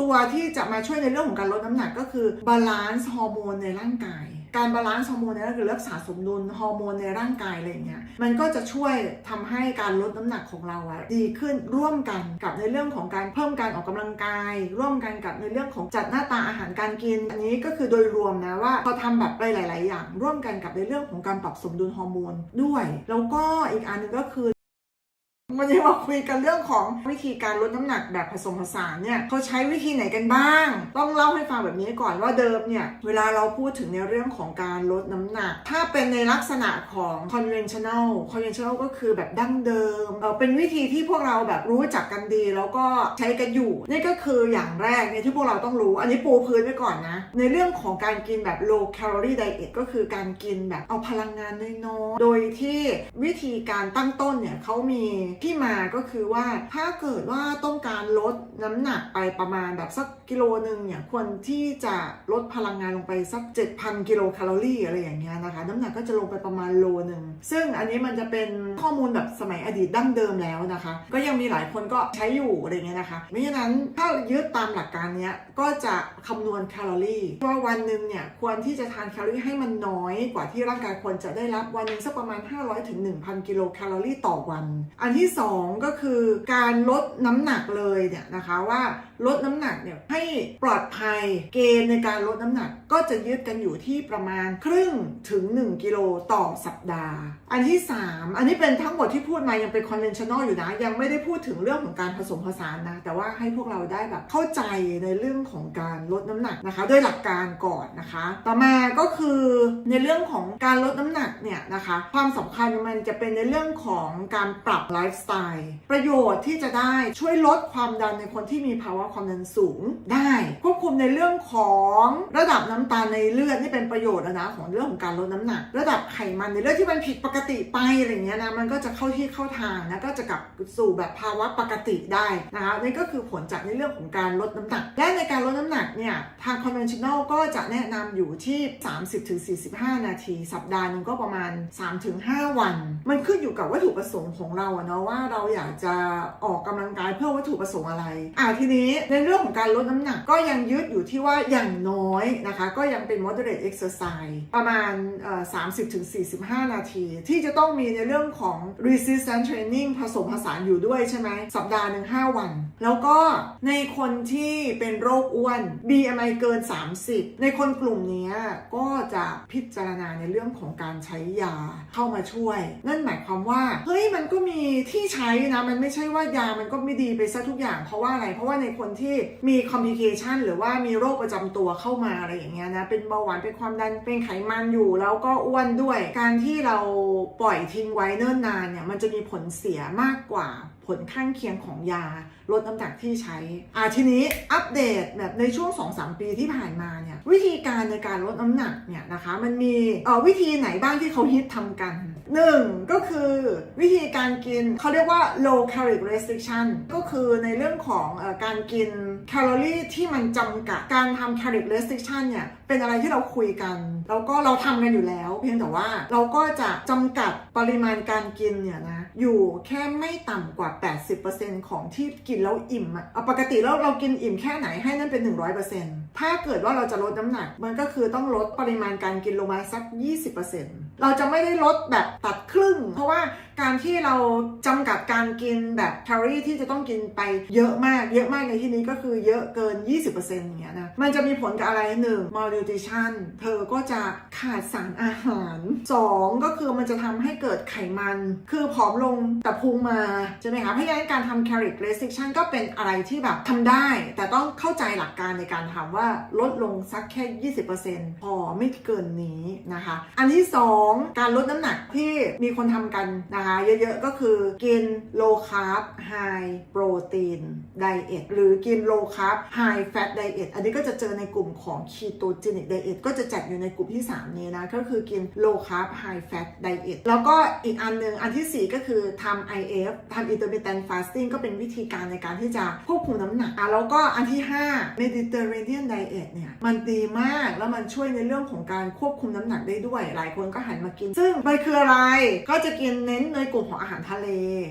ตัวที่จะมาช่วยในเรื่องของการลดน้ำหนักก็คือบาลานซ์ฮอร์โมนในร่างกาย การบาลานซ์ฮอร์โมนเนี่ยก็คือรักษาสมดุลฮอร์โมนในร่างกายอะไรเงี้ยมันก็จะช่วยทำให้การลดน้ำหนักของเราอะดีขึ้นร่วมกันกับในเรื่องของการเพิ่มการออกกำลังกาย ร่วมกันกับในเรื่องของจัดหน้าตาอาหารการกิน อันนี้ก็คือโดยรวมนะว่าพอทำแบบไปหลาย ๆ อย่าง ร่วมกันกับในเรื่องของการปรับสมดุลฮอร์โมนด้วย แล้วก็อีกอันหนึงก็คือ วันนี้มาคุยกันเรื่องของวิธีการลดน้ำหนักแบบผสมผสานเนี่ยเขาใช้วิธีไหนกันบ้าง ต้องเล่าให้ฟังแบบนี้ก่อนว่าเดิมเนี่ยเวลาเราพูดถึงในเรื่องของการลดน้ำหนัก ถ้าเป็นในลักษณะของ conventional conventional ก็คือแบบดั้งเดิมเเป็นวิธีที่พวกเราแบบรู้จักกันดี แล้วก็ใช้กันอยู่นี่ก็คืออย่างแรกเนี่ยที่พวกเราต้องรู้ อันนี้ปูพื้นไว้ก่อนนะ ในเรื่องของการกินแบบ low calorie diet ก็คือการกินแบบเอาพลังงานน้อยๆโดยที่วิธีการตั้งต้นเนี่ยเขามีทที่มาก็คือว่าถ้าเกิดว่าต้องการลดน้ำหนักไปประมาณแบบสักกิโลหนึ่งเนี่ยควรที่จะลดพลังงานลงไปสัก 7,000 กิโลแคลอรี่อะไรอย่างเงี้ยนะคะ น้ำหนักก็จะลงไปประมาณโลหนึ่งซึ่งอันนี้มันจะเป็นข้อมูลแบบสมัยอดีตดั้งเดิมแล้วนะคะ ก็ยังมีหลายคนก็ใช้อยู่อะไรเงี้ยนะคะเพราะฉะนั้นถ้ายึดตามหลักการเนี้ยก็จะคำนวณแคลอรี่ว่าวันหนึ่งเนี่ยควรที่จะทานแคลอรี่ให้มันน้อยกว่าที่ร่างกายควรจะได้รับวันหนึ่งสักประมาณ 500ถึง1,000 กิโลแคลอรี่ต่อวัน อันที่สองก็คือการลดน้ำหนักเลยเนี่ยนะคะว่า ลดน้ำหนักเนี่ยให้ปลอดภัยเกณฑ์ในการลดน้ำหนัก ก็จะยึดกันอยู่ที่ประมาณครึ่งถึง 1 กิโลต่อสัปดาห์ อันที่ 3 อันนี้เป็นทั้งหมดที่พูดมายังเป็น conventional อยู่นะ ยังไม่ได้พูดถึงเรื่องของการผสมผสานนะ แต่ว่าให้พวกเราได้แบบเข้าใจในเรื่องของการลดน้ำหนักนะคะด้วยหลักการก่อนนะคะ ต่อมาก็คือในเรื่องของการลดน้ำหนักเนี่ยนะคะความสำคัญมันจะเป็นในเรื่องของการปรับไลฟ์สไตล์ประโยชน์ที่จะได้ช่วยลดความดันในคนที่มีภาวะความดันสูงได้ควบคุมในเรื่องของระดับน้ำตาลในเลือดนี่เป็นประโยชน์นะของเรื่องของการลดน้ำหนัก ระดับไขมันในเลือดที่มันผิดปกติไปอะไรเงี้ยนะมันก็จะเข้าที่เข้าทางนะก็จะกลับสู่แบบภาวะปกติได้นะคะนี่ก็คือผลจากในเรื่องของการลดน้ำหนัก และในการลดน้ำหนักเนี่ยทาง conventional ก็จะแนะนำอยู่ที่ 30-45 นาที สัปดาห์นึงก็ประมาณ 3-5 วัน มันขึ้นอยู่กับวัตถุประสงค์ของเราอะเนาะว่าเราอยากจะออกกำลังกายเพื่อวัตถุประสงค์อะไรอ่าทีนี้ในเรื่องของการลดน้ำหนักก็ยังยึดอยู่ที่ว่าอย่างน้อยนะคะ ก็ยังเป็น moderate exercise ประมาณเอ่อ30-45 นาที ที่จะต้องมีในเรื่องของ resistance training ผสมผสานอยู่ด้วยใช่ไหมสัปดาห์หนึ่ง5วัน แล้วก็ในคนที่เป็นโรคอ้วน BMI เกิน 30 ในคนกลุ่มนี้ก็จะพิจารณาในเรื่องของการใช้ยาเข้ามาช่วย นั่นหมายความว่า เฮ้ยมันก็มีที่ใช้นะ มันไม่ใช่ว่ายามันก็ไม่ดีไปซะทุกอย่างเพราะว่าอะไรเพราะว่าในคนที่มี complication หรือว่ามีโรคประจำตัวเข้ามาอะไรอย่างเงี้ยนะเป็นเบาหวานเป็นความดันเป็นไขมันอยู่ แล้วก็อ้วนด้วย การที่เราปล่อยทิ้งไว้เนิ่นนานเนี่ยมันจะมีผลเสียมากกว่าผลข้างเคียงของยาลดน้ำหนักที่ใช้ อ่าทีนี้อัปเดตแบบในช่วง 2-3 ปีที่ผ่านมาเนี่ยวิธีการในการลดน้ำหนักเนี่ยนะคะมันมีวิธีไหนบ้างที่เขาฮิตทำกัน หนึ่งก็คือวิธีการกินเขาเรียกว่า low calorie restriction ก็คือในเรื่องของอการกินแคลอรี่ที่มันจำกัดการทำ calorie restriction เนี่ยเป็นอะไรที่เราคุยกัน แล้วก็เราทำกันอยู่แล้ว เพียงแต่ว่าเราก็จะจำกัดปริมาณการกินเนี่ยนะอยู่แค่ไม่ต่ำกว่า 80%ของที่กินแล้วอิ่มอะปกติแล้วเรากินอิ่มแค่ไหนให้นั่นเป็น 100%ถ้าเกิดว่าเราจะลดน้ำหนัก มันก็คือต้องลดปริมาณการกินลงมาสัก 20% เราจะไม่ได้ลดแบบตัดครึ่ง เพราะว่า การที่เราจำกัดการกินแบบแคลอรี่ที่จะต้องกินไปเยอะมากเยอะมากในที่นี้ก็คือเยอะเกิน 20%อย่างเงี้ยนะมันจะมีผลกับอะไรหนึ่ง malnutrition เธอก็จะขาดสารอาหาร 2 ก็คือมันจะทำให้เกิดไขมัน คือผอมลงแต่พุงมาใช่ไหมคะเพราะฉะนั้นการทำ calorie restriction ก็เป็นอะไรที่แบบทำได้ แต่ต้องเข้าใจหลักการในการทำว่าลดลงสักแค่ 20%พอไม่เกินนี้นะคะ อันที่ 2 การลดน้ำหนักที่มีคนทำกันนะคะ เยอะๆก็คือกิน low carb high protein diet หรือกิน low carb high fat diet อันนี้ก็จะเจอในกลุ่มของ ketogenic diet ก็จะจัดอยู่ในกลุ่มที่ 3 นี้นะ ก็คือกิน low carb high fat diet แล้วก็อีกอันหนึ่งอันทีสี่ 4 ก็คือทำ IF ทำ intermittent fasting ก็เป็นวิธีการในการที่จะควบคุมน้ำหนักอะแล้วก็อันที่ 5 Mediterranean เอทเนี่ยมันดีมากแล้วมันช่วยในเรื่องของการควบคุมน้ำหนักได้ด้วย หลายคนก็หันมากิน ซึ่งมันคืออะไรก็จะกินเน้นในกลุ่มของอาหารทะเล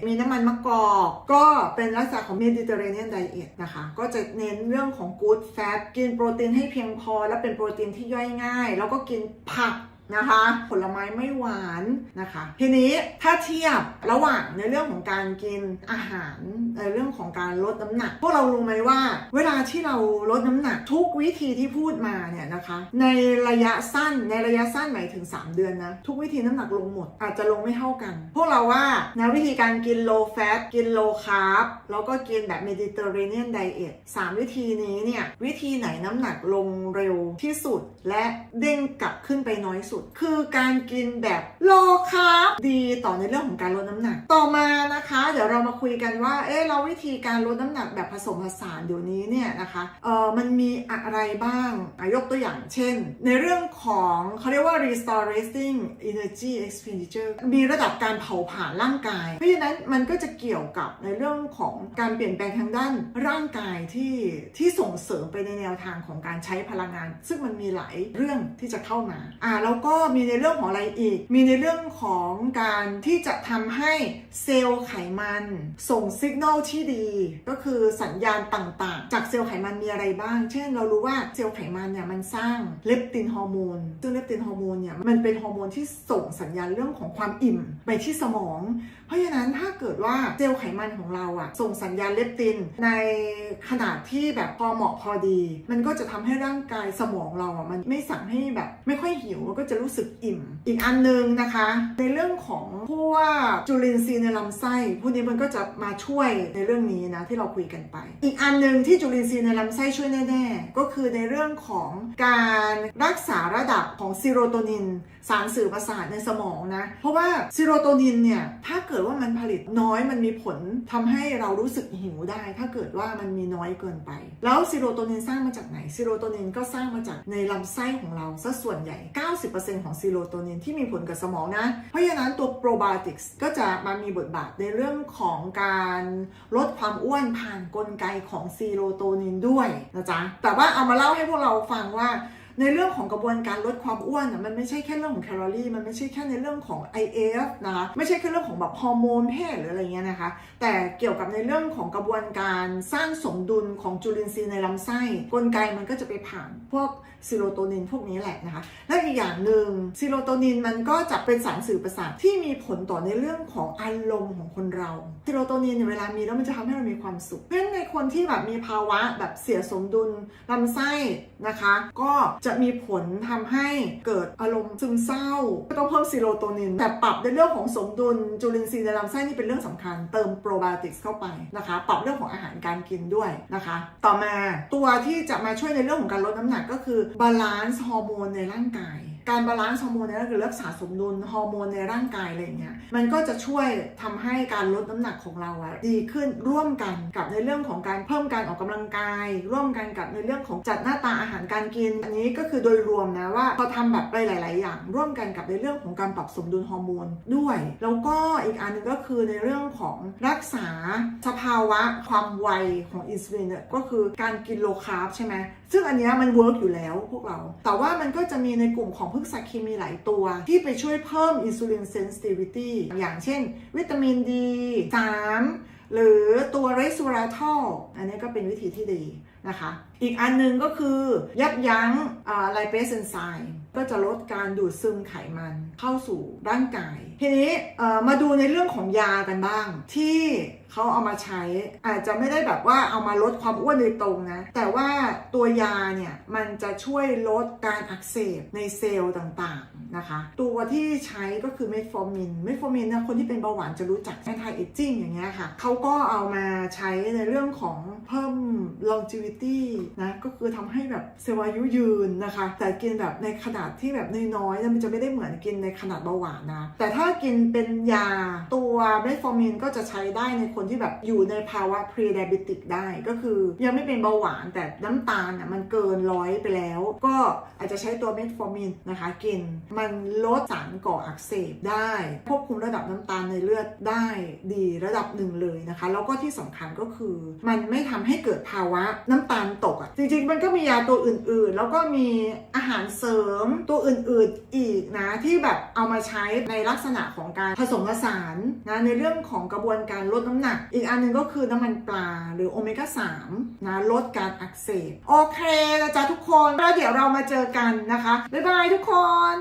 มีน้ำมันมะกอก ก็เป็นลักษณะของเมดิเตอร์เรเนียนไดเอทนะคะ ก็จะเน้นเรื่องของกู๊ดแฟตกินโปรตีนให้เพียงพอ และเป็นโปรตีนที่ย่อยง่าย แล้วก็กินผัก นะคะ ผลไม้ไม่หวานนะคะ ทีนี้ถ้าเทียบระหว่างในเรื่องของการกินอาหารในเรื่องของการลดน้ำหนัก พวกเรารู้ไหมว่า เวลาที่เราลดน้ำหนักทุกวิธีที่พูดมาเนี่ยนะคะ ในระยะสั้นในระยะสั้นหมายถึง 3 เดือนนะ ทุกวิธีน้ำหนักลงหมด อาจจะลงไม่เท่ากัน พวกเราว่านะวิธีการกิน low fat กิน low carb แล้วก็กินแบบ Mediterranean diet สามวิธีนี้เนี่ยวิธีไหนน้ำหนักลงเร็วที่สุด และเด้งกลับขึ้นไปน้อยสุดคือการกินแบบ low carb ดีต่อในเรื่องของการลดน้ำหนัก ต่อมานะคะ เดี๋ยวเรามาคุยกันว่า เอ๊ะเราวิธีการลดน้ำหนักแบบผสมผสานเดี๋ยวนี้เนี่ยนะคะ เออมันมีอะไรบ้างยกตัวอย่างเช่น ในเรื่องของเขาเรียกว่า restoring energy expenditure มีระดับการเผาผลาญร่างกาย เพราะฉะนั้นมันก็จะเกี่ยวกับในเรื่องของการเปลี่ยนแปลงทางด้านร่างกายที่ที่ส่งเสริมไปในแนวทางของการใช้พลังงาน ซึ่งมันมีหลายเรื่องที่จะเข้ามา อ่าแล้วก็มีในเรื่องของอะไรอีก มีในเรื่องของการที่จะทำให้เซลล์ไขมัน ส่งสัญญาณที่ดี ก็คือสัญญาณต่างๆ จากเซลล์ไขมันมีอะไรบ้าง เช่น เรารู้ว่าเซลล์ไขมันเนี่ยมันสร้างเลปตินฮอร์โมนซึ่งเลปตินฮอร์โมนเนี่ยมันเป็นฮอร์โมนที่ส่งสัญญาณเรื่องของความอิ่มไปที่สมอง เพราะฉะนั้นถ้าเกิดว่าเซลล์ไขมันของเราอะส่งสัญญาณเลปตินในขนาดที่แบบพอเหมาะพอดี มันก็จะทำให้ร่างกายสมองเราอะมันไม่สั่งให้แบบไม่ค่อยหิวมันก็จะรู้สึกอิ่ม อีกอันหนึงนะคะ ในเรื่องของพวกจุลินทรีย์ในลำไส้พวกนี้มันก็จะมาช่วยในเรื่องนี้นะที่เราคุยกันไป อีกอันหนึ่งที่จุลินทรีย์ในลำไส้ช่วยแน่ๆก็คือในเรื่องของการรักษาระดับของซีโรโทนิน สารสื่อประสาทในสมองนะ เพราะว่าซีโรโทนินเนี่ยถ้าเกิดว่ามันผลิตน้อยมันมีผลทำให้เรารู้สึกหิวได้ ถ้าเกิดว่ามันมีน้อยเกินไป แล้วซีโรโทนินสร้างมาจากไหนซีโรโทนินก็สร้างมาจากในลำไส้ของเราซะส่วนใหญ่ 90%ของซีโรโทนินที่มีผลกับสมองนะ เพราะฉะนั้นตัวโปรไบโอติกส์ก็จะมามีบทบาทในเรื่องของการลดความอ้วนผ่านนกลไกของซีโรโทนินด้วยนะจ๊ะ แต่ว่าเอามาเล่าให้พวกเราฟังว่า ในเรื่องของกระบวนการลดความอ้วนน่ะมันไม่ใช่แค่เรื่องของแคลอรี่มันไม่ใช่แค่ในเรื่องของ IF นะคะไม่ใช่แค่เรื่องของแบบฮอร์โมนเพศหรืออะไรเงี้ยนะคะ แต่เกี่ยวกับในเรื่องของกระบวนการสร้างสมดุลของจุลินทรีย์ในลำไส้กลไกมันก็จะไปผ่านพวกซีโรโทนินพวกนี้แหละนะคะ และอีกอย่างหนึ่งซีโรโทนินมันก็จะเป็นสารสื่อประสาทที่มีผลต่อในเรื่องของอารมณ์ของคนเราซีโรโทนินเนี่ยเวลามีแล้วมันจะทำให้เรามีความสุขเพราะฉะนั้นในคนที่แบบมีภาวะแบบเสียสมดุลลำไส้นะคะ ก็จะมีผลทำให้เกิดอารมณ์ซึมเศร้าก็ต้องเพิ่มซีโรโทนิน แต่ปรับในเรื่องของสมดุลจุลินทรีย์ในลำไส้นี่เป็นเรื่องสำคัญ เติมโปรไบโอติกส์เข้าไปนะคะ ปรับเรื่องของอาหารการกินด้วยนะคะ ต่อมาตัวที่จะมาช่วยในเรื่องของการลดน้ำหนักก็คือบาลานซ์ฮอร์โมนในร่างกาย การบาลานซ์ฮอร์โมนเนี่ยก็คือรักษาสมดุลฮอร์โมนในร่างกายอะไรอย่างเงี้ยมันก็จะช่วยทำให้การลดน้ำหนักของเราอะดีขึ้นร่วมกันกับในเรื่องของการเพิ่มการออกกำลังกาย ร่วมกันกับในเรื่องของจัดหน้าตาอาหารการกิน อันนี้ก็คือโดยรวมนะว่าพอทำแบบไปหลาย ๆ อย่าง ร่วมกันกับในเรื่องของการปรับสมดุลฮอร์โมนด้วย แล้วก็อีกอันหนึงก็คือในเรื่องของรักษาสภาวะความไวของอินซูลินเนี่ยก็คือการกินโลคาร์บใช่ไหมซึ่งอันนี้มันเวิร์กอยู่แล้วพวกเรา แต่ว่ามันก็จะมีในกลุ่มของพฤกษเคมีหลายตัว ที่ไปช่วยเพิ่มอินซูลินเซนซิทิวิตี้อย่างเช่น วิตามินดี3หรือตัวเรส v ว r าทอลอันนี้ก็เป็นวิธีที่ดีนะคะ อีกอันหนึงก็คือยับยั้งไลเปสเอนไซม์ ก็จะลดการดูดซึมไขมันเข้าสู่ร่างกาย ทีนี้มาดูในเรื่องของยากันบ้าง ที่เขาเอามาใช้อาจจะไม่ได้แบบว่าเอามาลดความอ้วนโดยตรงนะ แต่ว่าตัวยาเนี่ยมันจะช่วยลดการอักเสบในเซลล์ต่างๆ นะคะ ตัวที่ใช้ก็คือเมทฟอร์มิน เมทฟอร์มินนะคนที่เป็นเบาหวานจะรู้จัก anti aging อย่างเงี้ยค่ะเขาก็เอามาใช้ในเรื่องของเพิ่ม longevity นะก็คือทำให้แบบเซลล์อายุยืนนะคะ แต่กินแบบในขนาดที่แบบน้อยๆนยมันจะไม่ได้เหมือนกินในขนาดเบาหวานนะ แต่ถ้ากินเป็นยาตัวเมทฟอร์มินก็จะใช้ได้ในคนที่แบบอยู่ในภาวะ pre diabetic ได้ก็คือยังไม่เป็นเบาหวานแต่น้ำตาลาลน่ะมันเกินร้อยไปแล้ว ก็อาจจะใช้ตัวเมทฟอร์มินนะคะกินมันลดสารก่ออักเสบได้ ควบคุมระดับน้ำตาลในเลือดได้ดีระดับหนึ่งเลยนะคะ แล้วก็ที่สำคัญก็คือ มันไม่ทำให้เกิดภาวะน้ำตาลตกอะ่ะจริงๆ มันก็มียาตัวอื่นๆ แล้วก็มีอาหารเสริมตัวอื่นๆอีกนะที่แบบเอามาใช้ในลักษณะของการผสมผสานนะในเรื่องของกระบวนการลดน้ำหนัก อีกอันหนึงก็คือน้ำมันปลาหรือโอเมก้า3นะลดการอักเสบโอเคนะจ๊ะทุกคนแล้วเดี๋ยวเรามาเจอกันนะคะบ๊ายบายทุกคน